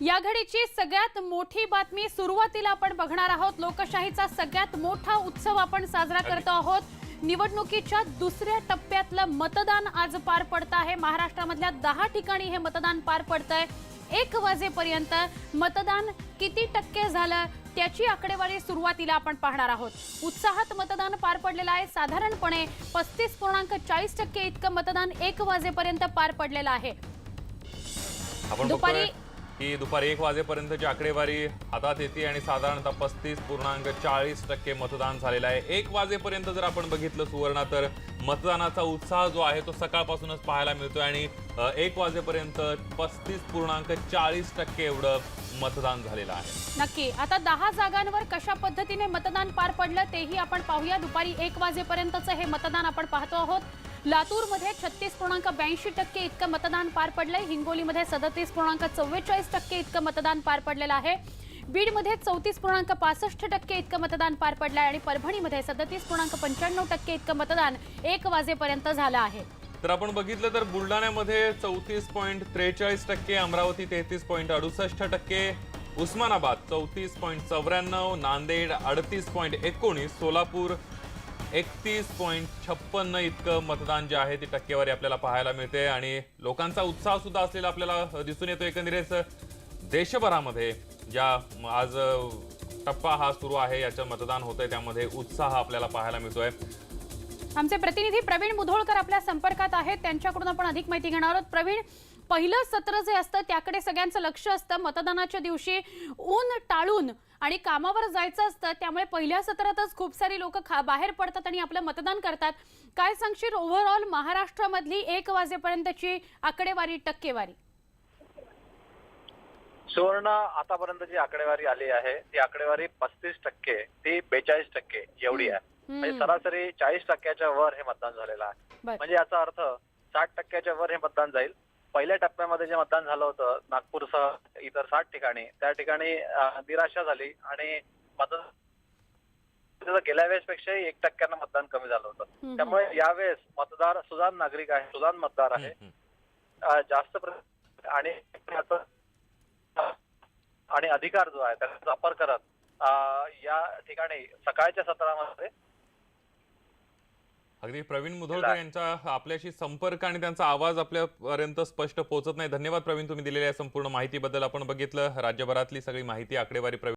या घडीची सगळ्यात मोठी बातमी सुरुवातीला आपण बघणार आहोत. लोकशाहीचा सगळ्यात मोठा उत्सव आपण साजरा करतो आहोत. निवडणुकीच्या दुसऱ्या टप्प्यातलं मतदान आज पार पडतं आहे. महाराष्ट्रामधल्या दहा ठिकाणी हे मतदान पार पडतंय एक वाजेपर्यंत मतदान किती टक्के झालं त्याची आकडेवारी सुरुवातीला आपण पाहणार आहोत. उत्साहात मतदान पार पडलेलं आहे. साधारणपणे पस्तीस पूर्णांक चाळीस टक्के इतकं मतदान एक वाजेपर्यंत पार पडलेलं आहे. दुपारी- ही की दुपारी एक वाजेपर्यंतची आकडेवारी हातात येते आणि साधारणतः पस्तीस पूर्णांक चाळीस टक्के मतदान झालेलं आहे. एक वाजेपर्यंत जर आपण बघितलं सुवर्णा तर मतदानाचा उत्साह जो आहे तो सकाळपासूनच पाहायला मिळतोय आणि एक वाजेपर्यंत पस्तीस पूर्णांक चाळीस टक्के एवढं मतदान झालेलं आहे. नक्की. आता दहा जागांवर कशा पद्धतीने मतदान पार पडलं तेही आपण पाहूया. दुपारी एक वाजेपर्यंतचं हे मतदान आपण पाहतो आहोत. लातूरमध्ये छत्तीस पूर्णांक ब्याऐंशी टक्के इतकं मतदान पार पडलंय. हिंगोलीमध्ये सदतीस पूर्णांक चव्वेचाळीस टक्के इतकं मतदान पार पडलेलं आहे. बीडमध्ये चौतीस पूर्णांक पासष्ट टक्के इतकं मतदान पार पडलं आहे आणि परभणीमध्ये सदतीस पूर्णांक पंच्याण्णव टक्के इतकं मतदान एक वाजेपर्यंत झालं आहे. तर आपण बघितलं तर बुलढाण्यामध्ये चौतीस पॉईंट त्रेचाळीस टक्के अमरावती तेहतीस पॉईंट अडुसष्ट टक्के उस्मानाबाद चौतीस पॉईंट चौऱ्याण्णव नांदेड अडतीस पॉईंट एकोणीस सोलापूर एकतीस पॉईंट छप्पन्न इतकं मतदान जे आहे ती टक्केवारी आपल्याला पाहायला मिळते आणि लोकांचा उत्साह सुद्धा असलेला आपल्याला दिसून येतो एकंदरीत. देशभरामध्ये ज्या आज टप्पा हा सुरू आहे याचं मतदान होतंय त्यामध्ये उत्साह आपल्याला पाहायला मिळतोय. आमचे प्रतिनिधी प्रवीण मुधोळकर आपल्या संपर्कात आहेत. त्यांच्याकडून आपण अधिक माहिती घेणार आहोत. प्रवीण पहिलं सत्र जे असतं त्याकडे सगळ्यांचं लक्ष असतं. मतदानाच्या दिवशी ऊन टाळून आणि कामावर जायचं असतं त्यामुळे पहिल्या सत्रातच खूप सारी लोक खा बाहेर पडतात आणि आपलं मतदान करतात. काय सांगशील? ओव्हरऑल महाराष्ट्रामधली एक वाजेपर्यंतची आकडेवारी टक्केवारी. सुवर्ण आतापर्यंत जी आकडेवारी आली आहे ती आकडेवारी पस्तीस टक्के ती बेचाळीस टक्के एवढी आहे. म्हणजे सरासरी चाळीस टक्क्याच्या वर हे मतदान झालेलं आहे. म्हणजे याचा अर्थ साठ टक्क्याच्या वर हे मतदान जाईल. पहिल्या टप्प्यामध्ये जे मतदान झालं होतं नागपूरसह इतर साठ ठिकाणी त्या ठिकाणी निराशा झाली आणि मतदान गेल्या वेळेसपेक्षाही एक टक्क्यानं मतदान कमी झालं होतं. त्यामुळे यावेळेस मतदार सुजाण नागरिक आहे सुजाण मतदार आहे. जास्त आणि आणि अधिकार जो आहे त्याचा वापर करत अं, या ठिकाणी सकाळच्या सत्रामध्ये अगदी प्रवीण मुधोळकर यांचा आपल्याशी संपर्क आणि त्यांचा आवाज आपल्यापर्यंत स्पष्ट पोहोचत नाही. धन्यवाद प्रवीण तुम्ही दिलेल्या संपूर्ण माहितीबद्दल. आपण बघितलं राज्यभरातली सगळी माहिती आकडेवारी प्रवीण